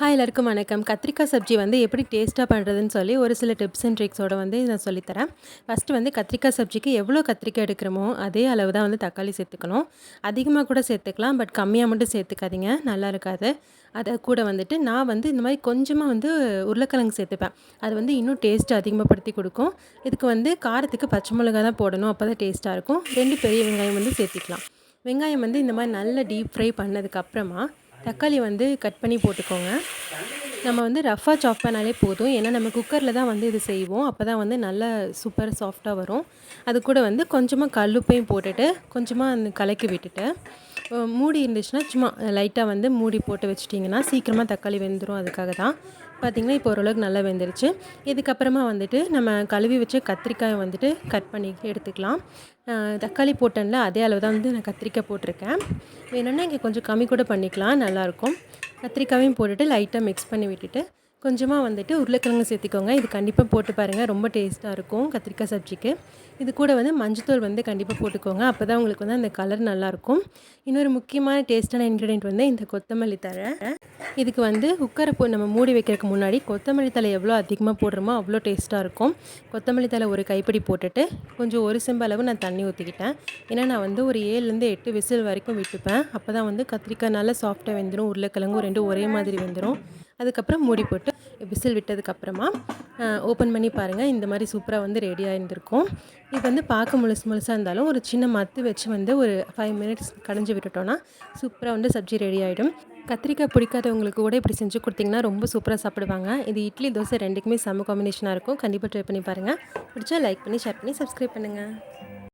Hi எல்லாருக்கும் வணக்கம். கத்திரிக்காய் சப்ஜி வந்து எப்படி டேஸ்ட்டாக பண்ணுறதுன்னு சொல்லி ஒரு சில டிப்ஸ் அண்ட் ட்ரிக்ஸோடு வந்து நான் சொல்லித்தரேன். ஃபஸ்ட்டு வந்து கத்திரிக்காய் சப்ஜிக்கு எவ்வளோ கத்திரிக்காய் எடுக்கிறோமோ அதே அளவு தான் வந்து தக்காளி சேர்த்துக்கணும். அதிகமாக கூட சேர்த்துக்கலாம் பட் கம்மியாக மட்டும் சேர்த்துக்காதீங்க. நல்லா இருக்காது. அதை கூட வந்துட்டு நான் வந்து இந்த மாதிரி கொஞ்சமாக வந்து உருளைக்கிழங்கு சேர்த்துப்பேன். அது வந்து இன்னும் டேஸ்ட் அதிகமாகப்படுத்தி கொடுக்கும். இதுக்கு வந்து காரத்துக்கு பச்சை மிளகா தான் போடணும் அப்போ தான் டேஸ்ட்டாக இருக்கும். ரெண்டு பெரிய வெங்காயம் வந்து சேர்த்திக்கலாம். வெங்காயம் வந்து இந்த மாதிரி நல்லா டீப் ஃப்ரை பண்ணதுக்கப்புறமா தக்காளி வந்து கட் பண்ணி போட்டுக்கோங்க. நம்ம வந்து ரஃபாக சாப் பண்ணாலே போதும். ஏன்னா நம்ம குக்கரில் தான் வந்து இது செய்வோம். அப்போ தான் வந்து நல்லா சூப்பர் சாஃப்டாக வரும். அது கூட வந்து கொஞ்சமாக கல்லுப்பையும் போட்டுட்டு கொஞ்சமாக அந்த கலக்கி விட்டுட்டு மூடி இருந்துச்சுன்னா சும்மா லைட்டாக வந்து மூடி போட்டு வச்சிட்டிங்கன்னா சீக்கிரமாக தக்காளி வெந்துடும் அதுக்காக தான் பார்த்திங்கன்னா இப்போ ஓரளவுக்கு நல்லா வெந்துருச்சு. இதுக்கப்புறமா வந்துட்டு நம்ம கழுவி வச்ச கத்திரிக்காயை வந்துட்டு கட் பண்ணி எடுத்துக்கலாம். தக்காளி போட்டேன்ல அதே அளவு தான் வந்து நான் கத்திரிக்காய் போட்டிருக்கேன். வேணும்னா இங்கே கொஞ்சம் கம்மி கூட பண்ணிக்கலாம் நல்லாயிருக்கும் கத்திரிக்காயும் போட்டுட்டு லைட்டாக மிக்ஸ் பண்ணி விட்டுட்டு கொஞ்சமாக வந்துட்டு உருளைக்கிழங்கு சேர்த்திக்கோங்க. இது கண்டிப்பாக போட்டு பாருங்கள் ரொம்ப டேஸ்ட்டாக இருக்கும் கத்திரிக்காய் சப்ஜிக்கு. இது கூட வந்து மஞ்சத்தூள் வந்து கண்டிப்பாக போட்டுக்கோங்க. அப்போ தான் உங்களுக்கு வந்து அந்த கலர் நல்லாயிருக்கும் இன்னொரு முக்கியமான டேஸ்ட்டான இன்க்ரீடியன்ட் வந்து இந்த கொத்தமல்லி தழை. இதுக்கு வந்து குக்கரை போ நம்ம மூடி வைக்கிறதுக்கு முன்னாடி கொத்தமல்லி தலை எவ்வளோ அதிகமாக போடுறோமோ அவ்வளோ டேஸ்ட்டாக இருக்கும். கொத்தமல்லி தலை ஒரு கைப்பிடி போட்டுட்டு கொஞ்சம் ஒரு செம்பு அளவு நான் தண்ணி ஊற்றிக்கிட்டேன் ஏன்னா நான் வந்து ஒரு ஏழுலேருந்து எட்டு விசில் வரைக்கும் விட்டுப்பேன். அப்போ தான் வந்து கத்திரிக்காய் நல்லா சாஃப்டாக வெந்துடும் உருளைக்கிழங்கும் ரெண்டும் ஒரே மாதிரி வெந்துடும் அதுக்கப்புறம் மூடி போட்டு விசில் விட்டதுக்கப்புறமா ஓப்பன் பண்ணி பாருங்கள் இந்த மாதிரி சூப்பராக வந்து ரெடியாக இருந்திருக்கும் இது வந்து பார்க்க முழுசு முழுசாக இருந்தாலும் ஒரு சின்ன மத்து வச்சு வந்து ஒரு ஃபைவ் மினிட்ஸ் கடைஞ்சி விட்டுட்டோன்னா சூப்பராக வந்து சப்ஜி ரெடி ஆகிடும் கத்திரிக்காய் பிடிக்காதவங்களுக்கு கூட இப்படி செஞ்சு கொடுத்திங்கன்னா ரொம்ப சூப்பராக சாப்பிடுவாங்க. இது இட்லி தோசை ரெண்டுக்குமே செம்ம காம்பினேஷனாக இருக்கும். கண்டிப்பாக ட்ரை பண்ணி பாருங்கள் பிடிச்சா லைக் பண்ணி ஷேர் பண்ணி சப்ஸ்கிரைப் பண்ணுங்கள்